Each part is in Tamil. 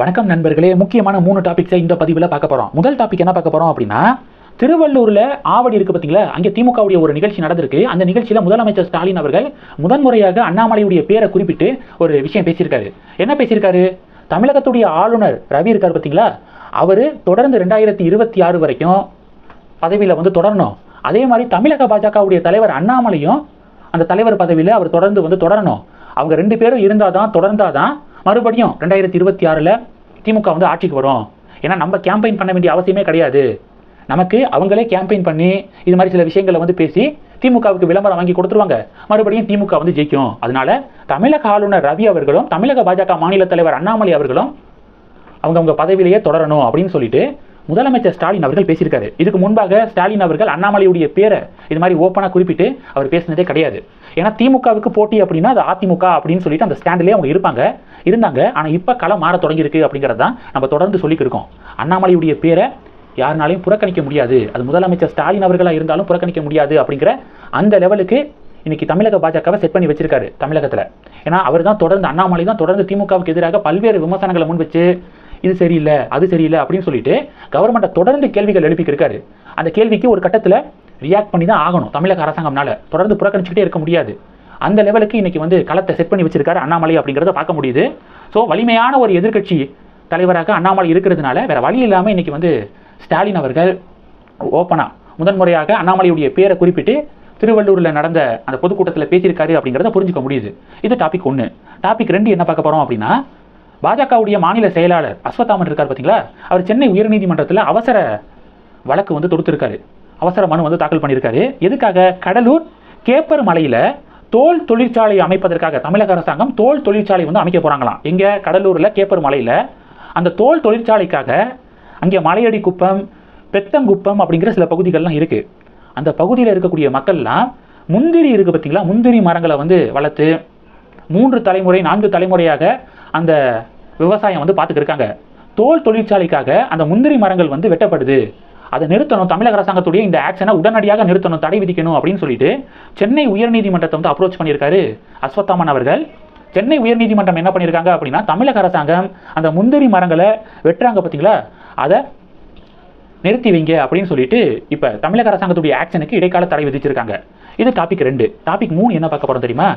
வணக்கம் நண்பர்களே முக்கியமான மூணு டாபிக்ஸை இந்த பதிவில் பார்க்க போகிறோம் முதல் டாபிக் என்ன பார்க்க போகிறோம் அப்படின்னா திருவள்ளூரில் ஆவடி இருக்கு பார்த்தீங்களா அங்கே திமுகவுடைய ஒரு நிகழ்ச்சி நடந்திருக்கு. அந்த நிகழ்ச்சியில் முதலமைச்சர் ஸ்டாலின் அவர்கள் முதன்முறையாக அண்ணாமலையுடைய பேரை குறிப்பிட்டு ஒரு விஷயம் பேசியிருக்காரு. என்ன பேசியிருக்காரு? தமிழகத்துடைய ஆளுநர் ரவி இருக்கார் பார்த்தீங்களா அவர் தொடர்ந்து ரெண்டாயிரத்தி இருபத்தி ஆறு வரைக்கும் பதவியில் வந்து தொடரணும். அதே மாதிரி தமிழக பாஜகவுடைய தலைவர் அண்ணாமலையும் அந்த தலைவர் பதவியில் அவர் தொடர்ந்து வந்து தொடரணும். அவங்க ரெண்டு பேரும் இருந்தால் தான் தொடர்ந்தால் தான் மறுபடியும் ரெண்டாயிரத்தி இருபத்தி ஆறில் திமுக வந்து ஆட்சிக்கு வரும். ஏன்னா நம்ம கேம்பெயின் பண்ண வேண்டிய அவசியமே கிடையாது. நமக்கு அவங்களே கேம்பெயின் பண்ணி இது மாதிரி சில விஷயங்களை வந்து பேசி திமுகவுக்கு விளம்பரம் வாங்கி கொடுத்துருவாங்க. மறுபடியும் திமுக வந்து ஜெயிக்கும். அதனால தமிழக ஆளுநர் ரவி அவர்களும் தமிழக பாஜக மாநில தலைவர் அண்ணாமலை அவர்களும் அவங்கவங்க பதவியிலேயே தொடரணும் அப்படின்னு சொல்லிட்டு முதலமைச்சர் ஸ்டாலின் அவர்கள் பேசியிருக்காரு. இதுக்கு முன்பாக ஸ்டாலின் அவர்கள் அண்ணாமலையுடைய பேரை இது மாதிரி ஓப்பனாக குறிப்பிட்டு அவர் பேசினதே கிடையாது. ஏன்னா திமுகவுக்கு போட்டி அப்படின்னா அது அதிமுக அப்படின்னு சொல்லிட்டு அந்த ஸ்டாண்டிலே அவங்க இருப்பாங்க. இருந்தாங்க. ஆனால் இப்போ களம் மாற தொடங்கியிருக்கு அப்படிங்கிறது தான் நம்ம தொடர்ந்து சொல்லிக்கிருக்கோம் அண்ணாமலையுடைய பேரை யாருனாலையும் புறக்கணிக்க முடியாது. அது முதலமைச்சர் ஸ்டாலின் அவர்களாக இருந்தாலும் புறக்கணிக்க முடியாது அப்படிங்கிற அந்த லெவலுக்கு இன்னைக்கு தமிழக பாஜகவை செட் பண்ணி வச்சிருக்காரு தமிழகத்தில். ஏன்னா அவர் தான் தொடர்ந்து அண்ணாமலை தான் தொடர்ந்து திமுகவுக்கு எதிராக பல்வேறு விமர்சனங்களை முன் வச்சு இது சரியில்லை அது சரியில்லை அப்படின்னு சொல்லிட்டு கவர்மெண்ட்டை தொடர்ந்து கேள்விகள் எழுப்பிக்கிருக்காரு. அந்த கேள்விக்கு ஒரு கட்டத்தில் ரியாக்ட் பண்ணி தான் ஆகணும் தமிழக அரசாங்கம்னால. தொடர்ந்து புறக்கணிச்சுக்கிட்டே இருக்க முடியாது. அந்த லெவலுக்கு இன்னைக்கு வந்து களத்தை செட் பண்ணி வச்சிருக்காரு அண்ணாமலை அப்படிங்கிறத பார்க்க முடியுது. ஸோ வலிமையான ஒரு எதிர்க்கட்சி தலைவராக அண்ணாமலை இருக்கிறதுனால வேற வழி இல்லாமல் இன்னைக்கு வந்து ஸ்டாலின் அவர்கள் ஓப்பனாக முதன்முறையாக அண்ணாமலையுடைய பேரை குறிப்பிட்டு திருவள்ளூரில் நடந்த அந்த பொதுக்கூட்டத்தில் பேசியிருக்காரு அப்படிங்கிறத புரிஞ்சுக்க முடியுது. இது டாபிக் ஒன்று டாபிக் ரெண்டு என்ன பார்க்க போகிறோம் அப்படின்னா பாஜகவுடைய மாநில செயலாளர் அஸ்வத்தாமன் இருக்கார் பார்த்தீங்களா அவர் சென்னை உயர்நீதிமன்றத்தில் அவசர வழக்கு வந்து தொடுத்திருக்காரு. அவசர மனு வந்து தாக்கல் பண்ணியிருக்காரு. எதுக்காக? கடலூர் கேப்பர் மலையில் தோல் தொழிற்சாலை அமைப்பதற்காக தமிழக அரசாங்கம் தோல் தொழிற்சாலை வந்து அமைக்க போகிறாங்களாம் எங்கே? கடலூரில் கேப்பர் மலையில் அந்த தோல் தொழிற்சாலைக்காக அங்கே மலையடி குப்பம் பெத்தங்குப்பம் அப்படிங்கிற சில பகுதிகள்லாம் இருக்குது அந்த பகுதியில் இருக்கக்கூடிய மக்கள்லாம் முந்திரி இருக்குது பார்த்தீங்களா முந்திரி மரங்களை வந்து வளர்த்து மூன்று தலைமுறை நான்கு தலைமுறையாக அந்த விவசாயம் வந்து பார்த்துக்கிருக்காங்க தோல் தொழிற்சாலைக்காக அந்த முந்திரி மரங்கள் வந்து வெட்டப்படுது. அதை நிறுத்தணும் தமிழக அரசாங்கத்துடைய இந்த ஆக்ஷனை உடனடியாக நிறுத்தணும் தடை விதிக்கணும் அப்படின்னு சொல்லிட்டு சென்னை உயர்நீதிமன்றத்தை வந்து அப்ரோச் பண்ணியிருக்காரு அஸ்வத்தாமன் அவர்கள். சென்னை உயர்நீதிமன்றம் என்ன பண்ணியிருக்காங்க அப்படின்னா தமிழக அரசாங்கம் அந்த முந்திரி மரங்களை வெட்டுறாங்க பார்த்தீங்களா? அதை நிறுத்தி வைங்க அப்படின்னு சொல்லிட்டு இப்போ தமிழக அரசாங்கத்துடைய ஆக்ஷனுக்கு இடைக்கால தடை விதிச்சிருக்காங்க. இது டாபிக் ரெண்டு. டாபிக் மூணு என்ன பார்க்க போறோம் தெரியுமா?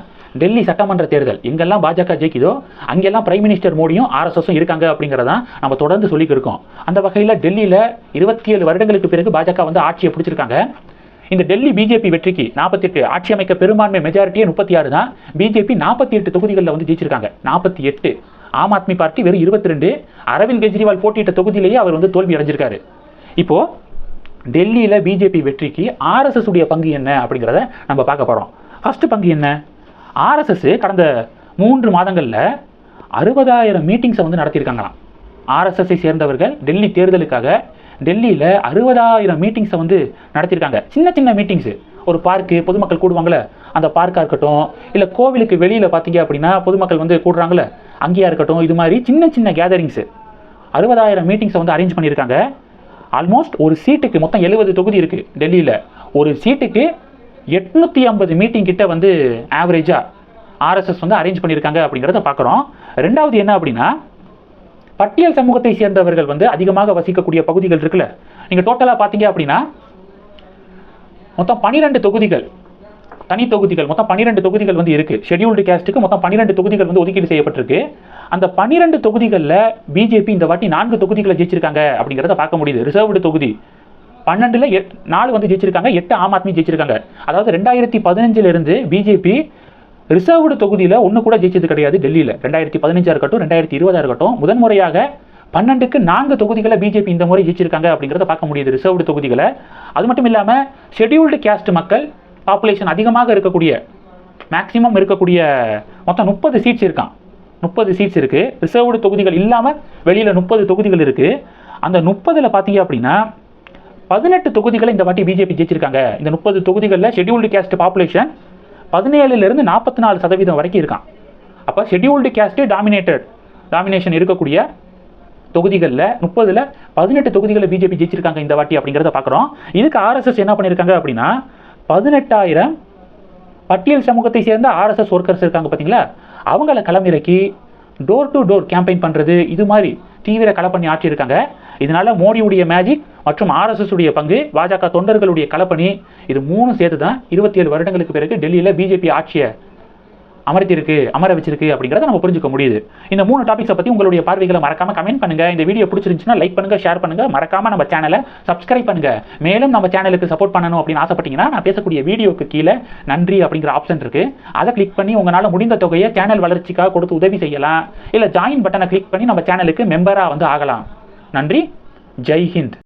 டெல்லி சட்டமன்ற தேர்தல். எங்கெல்லாம் பாஜக ஜெயிக்குதோ அங்கெல்லாம் பிரைம் மினிஸ்டர் மோடியும் ஆர்எஸ்எஸும் இருக்காங்க அப்படிங்கிறதான் நம்ம தொடர்ந்து சொல்லிக்கிருக்கோம் இருக்கோம். அந்த வகையில் டெல்லியில் இருபத்தி ஏழு வருடங்களுக்கு பிறகு பாஜக வந்து ஆட்சியை பிடிச்சிருக்காங்க. இந்த டெல்லி பிஜேபி வெற்றிக்கு நாற்பத்தி எட்டு ஆட்சி அமைக்க பெரும்பான்மை மெஜாரிட்டியே முப்பத்தி ஆறு தான் பிஜேபி நாற்பத்தி எட்டு தொகுதிகளில் வந்து ஜெயிச்சிருக்காங்க. நாற்பத்தி எட்டு ஆம் ஆத்மி பார்ட்டி வெறும் இருபத்தி ரெண்டு அரவிந்த் கெஜ்ரிவால் போட்டியிட்ட தொகுதியிலேயே அவர் வந்து தோல்வி அடைஞ்சிருக்காரு. இப்போது டெல்லியில் பிஜேபி வெற்றிக்கு ஆர்எஸ்எஸ் உடைய பங்கு என்ன அப்படிங்கிறத நம்ம பார்க்க போகிறோம் ஃபஸ்ட்டு பங்கு என்ன? ஆர்எஸ்எஸ் கடந்த மூன்று மாதங்களில் அறுபதாயிரம் மீட்டிங்ஸை வந்து நடத்தியிருக்காங்களாம். ஆர்எஸ்எஸ்ஐ சேர்ந்தவர்கள் டெல்லி தேர்தலுக்காக டெல்லியில் அறுபதாயிரம் மீட்டிங்ஸை வந்து நடத்தியிருக்காங்க. சின்ன சின்ன மீட்டிங்ஸு ஒரு பார்க்கு பொதுமக்கள் கூடுவாங்களே அந்த பார்க்காக இருக்கட்டும் இல்லை கோவிலுக்கு வெளியில் பார்த்தீங்க அப்படின்னா பொதுமக்கள் வந்து கூடுறாங்களே அங்கேயா இருக்கட்டும் இது மாதிரி சின்ன சின்ன கேதரிங்ஸு அறுபதாயிரம் மீட்டிங்ஸை வந்து அரேஞ்ச் பண்ணியிருக்காங்க. ஆல்மோஸ்ட் ஒரு சீட்டுக்கு மொத்தம் எழுபது தொகுதி இருக்குது டெல்லியில். ஒரு சீட்டுக்கு எட்நூற்றி ஐம்பது மீட்டிங் கிட்ட வந்து ஆவரேஜாக ஆர்எஸ்எஸ் வந்து அரேஞ்ச் பண்ணியிருக்காங்க அப்படிங்கிறத பார்க்குறோம். ரெண்டாவது என்ன அப்படின்னா பட்டியல் சமூகத்தை சேர்ந்தவர்கள் வந்து அதிகமாக வசிக்கக்கூடிய பகுதிகள் இருக்குல்ல. நீங்கள் டோட்டலாக பார்த்தீங்க அப்படின்னா மொத்தம் பன்னிரெண்டு தொகுதிகள் தனி தொகுதிகள் மொத்தம் பன்னிரெண்டு தொகுதிகள் வந்து இருக்கு. ஷெட்யூல்டு கேஸ்ட்டுக்கு மொத்தம் பன்னிரெண்டு தொகுதிகள் வந்து ஒதுக்கீடு செய்யப்பட்டிருக்கு. அந்த பன்னிரெண்டு தொகுதிகளில் பிஜேபி இந்த வாட்டி நான்கு தொகுதிகளை ஜெயிச்சிருக்காங்க அப்படிங்கிறத பார்க்க முடியுது. ரிசர்வ்டு தொகுதி. பன்னெண்டில் எட் நாலு வந்து ஜெயிச்சிருக்காங்க எட்டு ஆம் ஆத்மி ஜெயிச்சிருக்காங்க. அதாவது ரெண்டாயிரத்தி பதினஞ்சிலிருந்து பிஜேபி ரிசர்வ்டு தொகுதியில் ஒன்று கூட ஜெயிச்சது கிடையாது டெல்லியில். ரெண்டாயிரத்தி பதினஞ்சாக இருக்கட்டும் ரெண்டாயிரத்தி இருபதாக இருக்கட்டும். முதன்முறையாக பன்னெண்டுக்கு நான்கு தொகுதிகளை பிஜேபி இந்த முறை ஜெயிச்சிருக்காங்க அப்படிங்கிறத பார்க்க முடியுது. ரிசர்வ்டு தொகுதிகளை. அது மட்டும் இல்லாமல் ஷெட்யூல்டு கேஸ்ட் மக்கள் பாப்புலேஷன் அதிகமாக இருக்கக்கூடிய மேக்ஸிமம் இருக்கக்கூடிய மொத்தம் முப்பது சீட்ஸ் இருக்கான் முப்பது சீட்ஸ் இருக்குது ரிசர்வ்டு தொகுதிகள் இல்லாமல் வெளியில் முப்பது தொகுதிகள் இருக்குது அந்த முப்பதில் பார்த்தீங்க அப்படின்னா பதினெட்டு தொகுதிகளை இந்த வாட்டி பிஜேபி ஜெயிச்சிருக்காங்க. இந்த முப்பது தொகுதிகளில் ஷெட்யூல்டு கேஸ்ட் பாப்புலேஷன் பதினேழுலேருந்து நாற்பத்தி நாலு சதவீதம் வரைக்கும் இருக்கான் அப்போ ஷெட்யூல்டு கேஸ்ட்டு டாமினேட்டட் டாமினேஷன் இருக்கக்கூடிய தொகுதிகளில் முப்பதில் பதினெட்டு தொகுதிகளில் பிஜேபி ஜெயிச்சிருக்காங்க இந்த வாட்டி அப்படிங்கிறத பார்க்குறோம் இதுக்கு ஆர்எஸ்எஸ் என்ன பண்ணியிருக்காங்க அப்படின்னா பதினெட்டாயிரம் பட்டியல் சமூகத்தை சேர்ந்த ஆர்எஸ்எஸ் ஒர்க்கர்ஸ் இருக்காங்க பார்த்தீங்களா அவங்கள களமிறக்கி டோர் டு டோர் கேம்பெயின் பண்ணுறது இது மாதிரி தீவிர களப்பணி ஆட்சி இருக்காங்க. இதனால மோடியுடைய மேஜிக் மற்றும் ஆர்எஸ்எஸ் உடைய பங்கு பாஜக தொண்டர்களுடைய களப்பணி இது மூணு சேர்த்து தான் இருபத்தி ஏழு வருடங்களுக்கு பிறகு டெல்லியில் பிஜேபி ஆட்சியை அமர்த்திருக்கு அமர வச்சிருக்கு அப்படிங்கிறத நம்ம புரிஞ்சுக்க முடியுது. இந்த மூணு டாபிக்ஸை பற்றி உங்களுடைய பார்வைகளை மறக்காம கமெண்ட் பண்ணுங்க. இந்த வீடியோ பிடிச்சிருந்துச்சுன்னா லைக் பண்ணுங்க ஷேர் பண்ணுங்க. மறக்காம நம்ம சேனலை சப்ஸ்கிரைப் பண்ணுங்க. மேலும் நம்ம சேனலுக்கு சப்போர்ட் பண்ணணும் அப்படின்னு ஆசைப்பட்டீங்கன்னா நான் பேசக்கூடிய வீடியோக்கு கீழே நன்றி அப்படிங்கிற ஆப்ஷன் இருக்கு. அதை கிளிக் பண்ணி உங்களால் முடிந்த தொகையை சேனல் வளர்ச்சிக்காக கொடுத்து உதவி செய்யலாம். இல்லை ஜாயின் பட்டனை கிளிக் பண்ணி நம்ம சேனலுக்கு மெம்பராக வந்து ஆகலாம். நன்றி. ஜெய் ஹிந்த்.